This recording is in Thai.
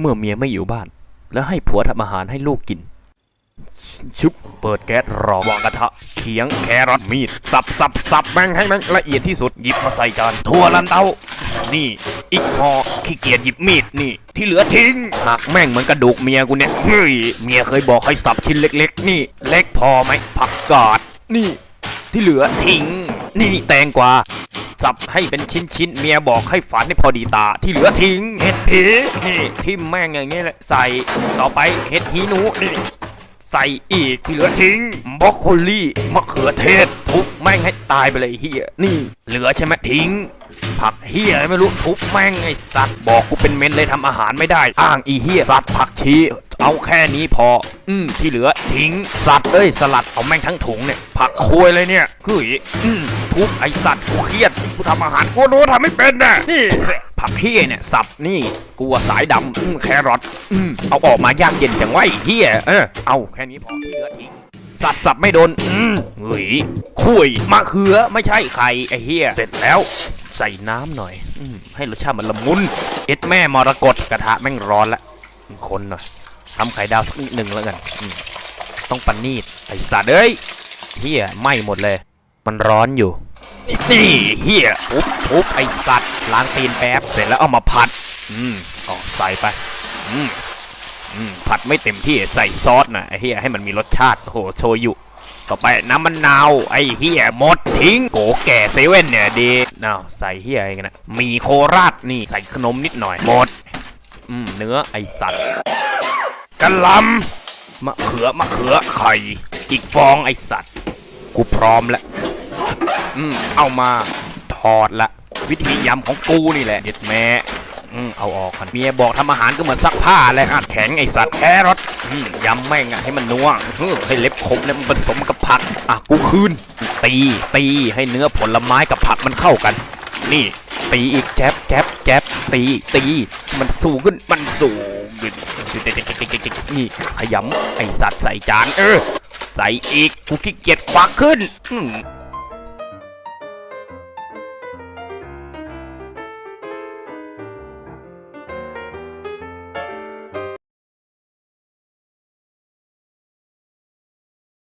เมื่อเมียไม่อยู่บ้าน แล้วให้ผัวทำอาหารให้ลูกกิน ชุบเปิดแก๊สรอวางกระทะเขียงแครอทมีด สับสับสับแม่งให้แม่งละเอียดที่สุดหยิบมาใส่จานทั่วลันเตานี่ อีกหอขี้เกียจหยิบมีดนี่ ที่เหลือทิ้งหักแม่งเหมือนกระดูกเมียกูเนี่ยเฮ้ยเมียเคยบอกให้สับชิ้นเล็ก ๆ นี่ เล็กพอไหมผักกาดนี่ ที่เหลือทิ้ง นี่แตงกวา สับให้เป็นชิ้นๆเมียบอกให้ฝันให้พอดีตา ที่เหลือทิ้งเห็ดผีนี่ทิ่มแม่งอย่างเงี้ยแหละใส่ต่อไปเห็ดหีหนูนี่ใส่อีกที่เหลือทิ้งบรอกโคลีมะเขือเทศ ทุบแม่งให้ตายไปเลยเฮียนี่เหลือใช่ไหมทิ้ง ผักเฮียไม่รู้ทุบแม่งไอ้สัตว์บอกกูเป็นเมนเลยทำอาหารไม่ได้ อ้างอีเฮียสัตว์ผักชีเอาแค่นี้พอ อืมที่เหลือทิ้งสัตว์เอ้ยสลัดเอาแม่งทั้งถุงเนี่ย ผักโคยเลยเนี่ยเฮ้ยอืมทุบไอสัตว์กูเครียด กูทำอาหารกูรู้ทำไม่เป็นน่ะนี่ ผักเฮียเนี่ยสับนี่กูว่าสายดำอืมแครอทอืมเอาออกมายากเย็นจังไวะไอ้เฮียเออเอาแค่นี้พอที่เหลือทิ้งสับสับไม่โดนอืมเฮ้ยคุยมะเขือไม่ใช่ไข่ไอ้เฮียเสร็จแล้ว ใส่น้ำหน่อยอืมให้รสชาติมันละมุนเอ็ดแม่มรกตกระทะแม่งร้อนละคนหน่อยทำไข่ดาวสักนิดหนึ่งแล้วกันอืมต้องปันนีดไอ้สัตว์เอ้ยเฮียไหม้หมดเลย มันร้อนอยู่ นี่เฮียทุบทุบไอสัตว์ล้างตีนแป๊บเสร็จแล้วเอามาผัด อืมเอใส่ไป อืมอืมผัดไม่เต็มที่ใส่ซอสนะไอเฮียให้มันมีรสชาติโอ้โหโชยุต่อไปน้ำมะนนาวไอเฮียหมดทิ้งโกแก่เซเว่นเนี่ยดีนาใส่เฮียอะไรกันนะมีโคราชนี่ใส่ขนมนิดหน่อยหมด อืมเนื้อไอสัตว์กะลำมะเขือมะเขือไข่อีกฟองไอสัตว์ กูพร้อมแล้ว อืมเอามาถอดละวิธียำของกูนี่แหละเด็ดแม่อืมเอาออกกันเมียบอกทำอาหารก็เหมือนซักผ้าแหละอะแข็งไอสัตว์แครอทอืมยำแม่งอะให้มันนัวเฮ้ให้เล็บคมเนี่ยมันผสมกับผักอะกูคืนตีตีให้เนื้อผลไม้กับผักมันเข้ากัน นี่ ตีอีกแจ๊บแจ๊บแจ๊บตีตีมันสูงขึ้นมันสูงขึ้นนี่ขยำไอสัตว์ใส่จานเออใส่อีกกูขี้เกียจควักขึ้นอืม